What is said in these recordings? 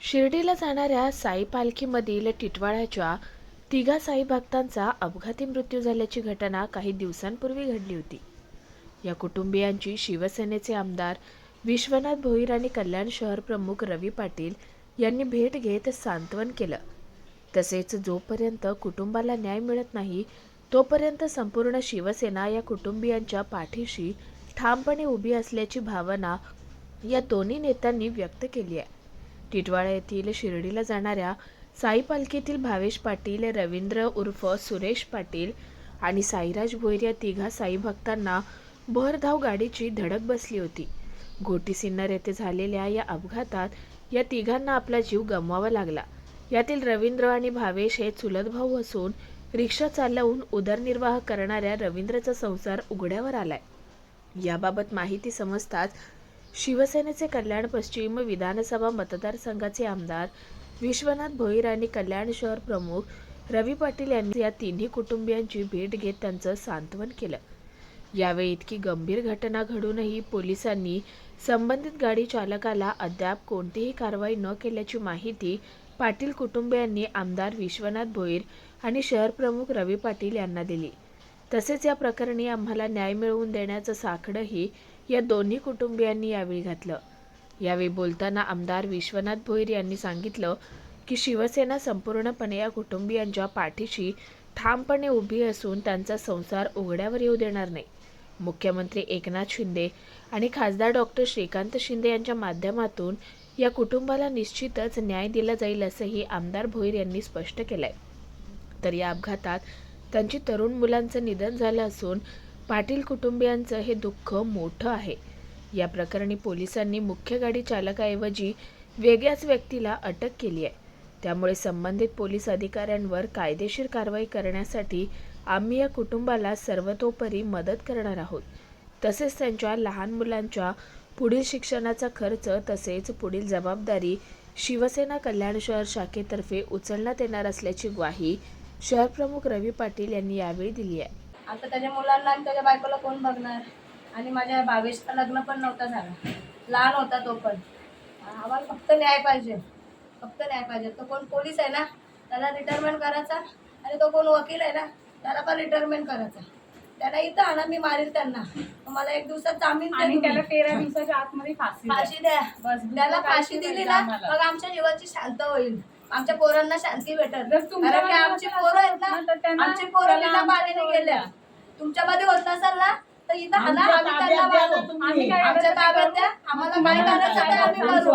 शिर्डीला जाणाऱ्या साई पालखीमधील टिटवाळ्याच्या तिघा साई भक्तांचा अपघाती मृत्यू झाल्याची घटना काही दिवसांपूर्वी घडली होती. या कुटुंबियांची शिवसेनेचे आमदार विश्वनाथ भोईर आणि कल्याण शहर प्रमुख रवी पाटील यांनी भेट घेत सांत्वन केलं. तसेच जोपर्यंत कुटुंबाला न्याय मिळत नाही तोपर्यंत संपूर्ण शिवसेना या कुटुंबियांच्या पाठीशी ठामपणे उभी असल्याची भावना या दोन्ही नेत्यांनी व्यक्त केली आहे. टिटवाळा येथील शिर्डीला जाणाऱ्या साई पालखीतील भावेश पाटील रवींद्र उर्फ सुरेश पाटील आणि साईराज भोईर या तिघा साई भक्तांना भरधाव गाडीची धडक बसली होती. घोटी सिन्नर येथे झालेल्या या अपघातात या तिघांना आपला जीव गमवावा लागला. यातील रवींद्र आणि भावेश हे चुलत भाऊ असून रिक्षा चालवून उदरनिर्वाह करणाऱ्या रवींद्रचा संसार उघड्यावर आलाय. याबाबत माहिती समजताच शिवसेनेचे कल्याण पश्चिम विधानसभा मतदारसंघाचे आमदार विश्वनाथ भोईर आणि कल्याण शहर प्रमुख रवी पाटील यांनी या तिन्ही कुटुंबियांची भेट घेत त्यांचं सांत्वन केलं. यावेळी इतकी गंभीर घटना घडूनही पोलिसांनी संबंधित गाडी चालकाला अद्याप कोणतीही कारवाई न केल्याची माहिती पाटील कुटुंबियांनी आमदार विश्वनाथ भोईर आणि शहर प्रमुख रवी पाटील यांना दिली. तसेच या प्रकरणी आम्हाला न्याय मिळवून देण्याचं साकडंही या दोन्ही कुटुंबियांनी यावेळी घातलं. यावेळी बोलताना आमदार विश्वनाथ भोईर यांनी सांगितलं की शिवसेना संपूर्णपणे या कुटुंबियांच्या पाठीशी ठामपणे उभी असून त्यांचा संसार उघड्यावर येऊ देणार नाही. मुख्यमंत्री एकनाथ शिंदे आणि खासदार डॉक्टर श्रीकांत शिंदे यांच्या माध्यमातून या कुटुंबाला निश्चितच न्याय दिला जाईल असंही आमदार भोईर यांनी स्पष्ट केलंय. तर या अपघातात त्यांची तरुण मुलांचं निधन झालं असून पाटील कुटुंबियांचं हे दुःख मोठं आहे. या प्रकरणी पोलिसांनी मुख्य गाडी चालकाऐवजी वेगळ्याच व्यक्तीला अटक केली आहे. त्यामुळे संबंधित पोलीस अधिकाऱ्यांवर कायदेशीर कारवाई करण्यासाठी आम्ही या कुटुंबाला सर्वतोपरी मदत करणार आहोत. तसेच त्यांच्या लहान मुलांच्या पुढील शिक्षणाचा खर्च तसेच पुढील जबाबदारी शिवसेना कल्याण शहर शाखेतर्फे उचलण्यात येणार असल्याची ग्वाही शहरप्रमुख रवी पाटील यांनी यावेळी दिली आहे. आता त्याच्या मुलांना आणि त्याच्या बायकोला कोण बघणार? आणि माझ्या भावेशचं लग्न पण नव्हतं झालं. लहान होता तो पण. आम्हाला फक्त न्याय पाहिजे. फक्त न्याय पाहिजे. तो कोण पोलीस आहे ना त्याला रिटायरमेंट करायचा आणि तो कोण वकील आहे ना त्याला पण रिटायरमेंट करायचा. त्याला इथं आणा मी मारील त्यांना. मला एक दिवसात जामीन आणि. त्याला तेरा दिवसाच्या आतमध्ये फाशी द्या. फाशी द्या. बस, त्याला फाशी दिली ना आम्हाला. मग आमच्या जीवाची शांत होईल. आमच्या पोरांना शांती भेटेल. कारण की आमची पोरं आहेत ना आमची पोरं बिना जवळ गेल्या. तुमच्यामध्ये होत नसेल ना तर इथं आमच्या आम्ही त्यांना. आम्ही काय आमच्या करायचं ताब्यात? द्या आम्हाला काय करायचं ते आम्ही? करू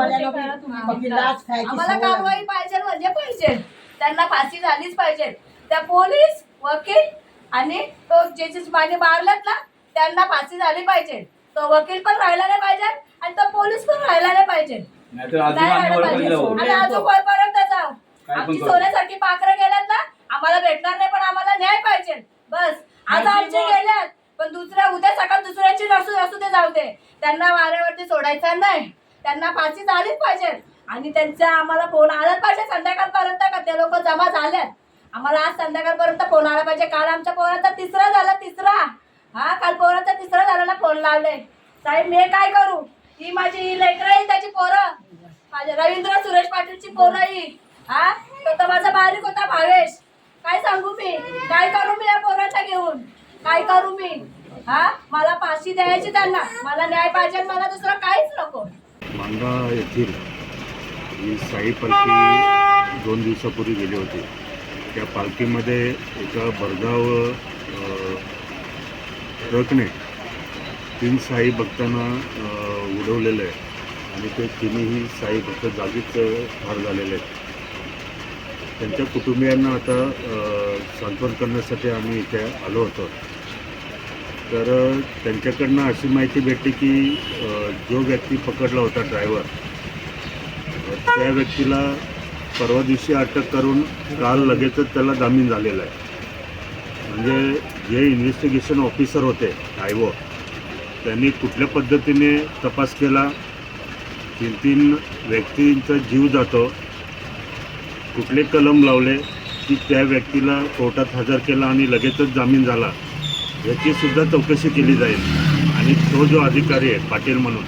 आम्हाला. कारवाई पाहिजे म्हणजे पाहिजे त्यांना फाशी झालीच पाहिजे त्या पोलीस वकील आणि तो जे जे माझे मारलेत ना त्यांना फाशी झाली पाहिजे तो वकील पण राहिला नाही पाहिजे आणि तो पोलीस पण राहिला नाही पाहिजे नाही राहिला. पाहिजे. आणि अजून वरपर्यंत जाऊ काय पण आमची. सोन्यासाठी पाखरं गेल्यात ना आम्हाला भेटणार नाही पण आम्हाला न्याय पाहिजे बस. आज आमचे गेल्यात पण दुसऱ्या उद्या सकाळ दुसऱ्याची नसू असू ते जाऊ दे. त्यांना वाऱ्यावरती सोडायचं नाही. त्यांना फाशी झालीच पाहिजे. आणि त्यांचा आम्हाला फोन आलाच पाहिजे संध्याकाळपर्यंत का? ते लोक जमा झाल्यात आम्हाला आज संध्याकाळपर्यंत फोन आला पाहिजे. काल आमच्या पोराचा तिसरा झाला तिसरा. हा काल पोराचा तिसरा झाला ना फोन लावले. साहेब मी काय करू? ही माझी लेकरं आहे त्याची पोरं. माझ्या रवींद्र सुरेश पाटीलची पोरं ही. हा? तो माझा बारीक होता भावेश. काय सांगू मी? काय करू मी या पोराच्या घेऊन? काय करू मी? हा? मला फाशी द्यायची त्यांना. मला न्याय पाहिजे मला दुसरं काहीच नको. मांगा येथील ही साई पालखी दोन दिवसापूर्वी गेली होती. त्या पालखीमध्ये एका भरधाव ट्रकने तीन साई भक्तांना उडवलेलं आहे. आणि ते तिन्ही साई भक्त जागीच ठार झालेले आहेत. त्यांच्या कुटुंबियांना आता सांत्वन करण्यासाठी आम्ही इथे आलो होतो. तर त्यांच्याकडनं अशी माहिती भेटली की जो व्यक्ती पकडला होता ड्रायव्हर त्या व्यक्तीला परवा दिवशी अटक करून काल लगेचच त्याला जामीन झालेला आहे. म्हणजे जे इन्व्हेस्टिगेशन ऑफिसर होते आयवो त्यांनी कुठल्या पद्धतीने तपास केला? तीन तीन व्यक्तींचा जीव जातो. कुठले कलम लावले की त्या व्यक्तीला कोर्टात हजर केला आणि लगेचच जामीन झाला याची सुद्धा चौकशी केली जाईल. आणि तो जो अधिकारी आहे पाटील म्हणून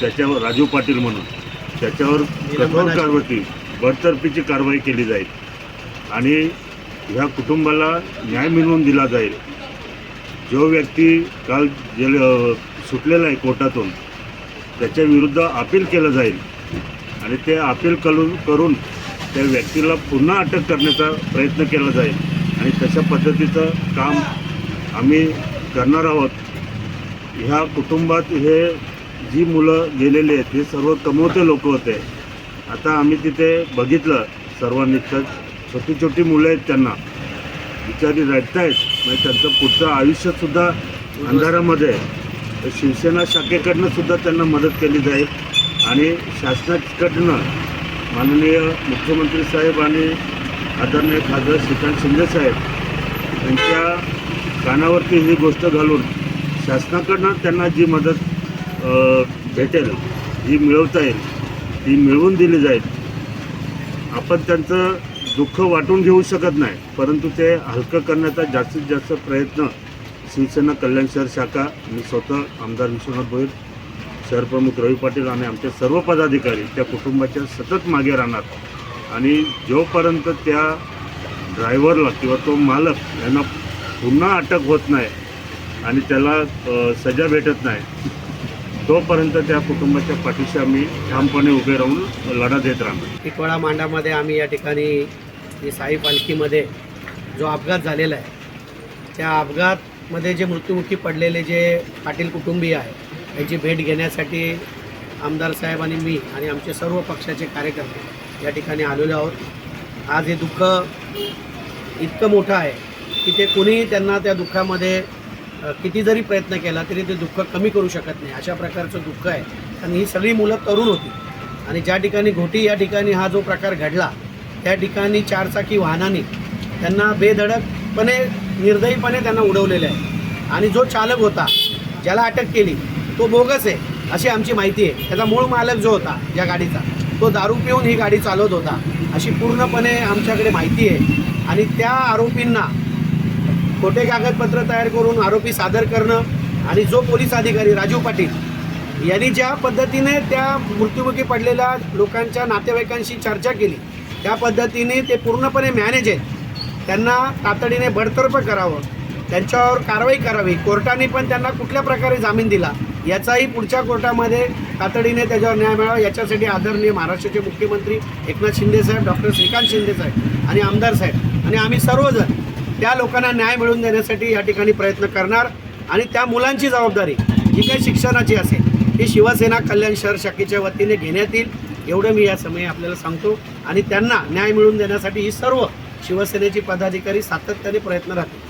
त्याच्यावर राजू पाटील म्हणून त्याच्यावर कठोर कारवाई बडतर्फीची कारवाई केली जाईल. आणि ह्या कुटुंबाला न्याय मिळवून दिला जाईल. जो व्यक्ती काल जेल अ, सुटलेला आहे कोर्टातून त्याच्या विरुद्ध अपील केलं जाईल. आणि ते अपील करून करून त्या व्यक्तीला पुन्हा अटक करण्याचा प्रयत्न केला जाईल. आणि तशा पद्धतीचं काम आम्ही करणार आहोत. ह्या कुटुंबात हे जी मुलं गेलेली आहेत हे सर्व कमवते लोक होते. आता आम्ही तिथे बघितलं सर्वांनी तर छोटी छोटी मुलं आहेत त्यांना. बिचारी रडत आहेत म्हणजे त्यांचं पुढचं आयुष्यसुद्धा अंधारामध्ये आहे. तर शिवसेना शाखेकडनं सुद्धा त्यांना मदत केली जाईल. आणि शासनाकडनं माननीय मुख्यमंत्री साहेब आणि आदरणीय खासदार श्रीकांत शिंदे साहेब यांच्या कानावरती ही गोष्ट घालून शासनाकडनं त्यांना जी मदत भेटेल जी मिळवता येईल ती मिळवून दिली जाईल. आपण त्यांचं दुःख वाटून घेऊ शकत नाही परंतु ते हलकं करण्याचा जास्तीत जास्त प्रयत्न शिवसेना कल्याण शहर शाखा मी स्वतः आमदार विश्वनाथ भोईर सरप्रमुख रवी पाटील आणि आमचे सर्व पदाधिकारी त्या कुटुंबाच्या सतत मागे राहणार. आणि जोपर्यंत त्या ड्रायव्हरला किंवा तो मालक यांना पुन्हा अटक होत नाही आणि त्याला सजा भेटत नाही तोपर्यंत त्या कुटुंबाच्या पाठीशी आम्ही ठामपणे उभे राहून लढा देत राहणार. टिटवाळा मांडामध्ये आम्ही या ठिकाणी साई पालखीमध्ये जो अपघात झालेला आहे त्या अपघातमध्ये जे मृत्युमुखी पडलेले जे पाटील कुटुंबीय आहे याची भेट घेण्यासाठी आमदार साहेब आणि मी आणि आमचे सर्व पक्षाचे कार्यकर्ते या ठिकाणी आलेलो आहोत. आज हे दुःख इतकं मोठं आहे की ते कुणीही त्यांना त्या दुःखामध्ये किती जरी प्रयत्न केला तरी ते दुःख कमी करू शकत नाही. अशा प्रकारचं दुःख आहे. आणि ही सगळी मुलं तरुण होती. आणि ज्या ठिकाणी घोटी या ठिकाणी हा जो प्रकार घडला त्या ठिकाणी चारचाकी वाहनाने त्यांना बेधडकपणे निर्दयीपणे त्यांना उडवलेलं आहे. आणि जो चालक होता ज्याला अटक केली तो बोगस आहे अशी आमची माहिती आहे. त्याचा मूळ मालक जो होता या गाडीचा तो दारू पिऊन ही गाडी चालवत होता. अशी पूर्णपणे आमच्याकडे माहिती आहे. आणि त्या आरोपींना खोटे कागदपत्र तयार करून आरोपी सादर करणं आणि जो पोलीस अधिकारी राजू पाटील यांनी ज्या पद्धतीने त्या मृत्युमुखी पडलेल्या लोकांच्या नातेवाईकांशी चर्चा केली त्या पद्धतीने ते पूर्णपणे मॅनेज आहेत. त्यांना तातडीने बडतर्फ करावं. त्यांच्यावर कारवाई करावी. कोर्टाने पण त्यांना कुठल्या प्रकारे जामीन दिला? याचाही पुढच्या कोर्टामध्ये तातडीने त्याच्यावर न्याय मिळावा. याच्यासाठी आदरणीय महाराष्ट्राचे मुख्यमंत्री एकनाथ शिंदे साहेब डॉक्टर श्रीकांत शिंदे साहेब आणि आमदार साहेब आणि आम्ही सर्वजण त्या लोकांना न्याय मिळवून देण्यासाठी या ठिकाणी प्रयत्न करणार आणि त्या मुलांची जबाबदारी जी काही शिक्षणाची असेल ही शिवसेना कल्याण शहर शाखेच्या वतीने घेण्यात येईल. एवढं मी या समयी आपल्याला सांगतो. आणि त्यांना न्याय मिळवून देण्यासाठी ही सर्व शिवसेनेची पदाधिकारी सातत्याने प्रयत्न राहतील.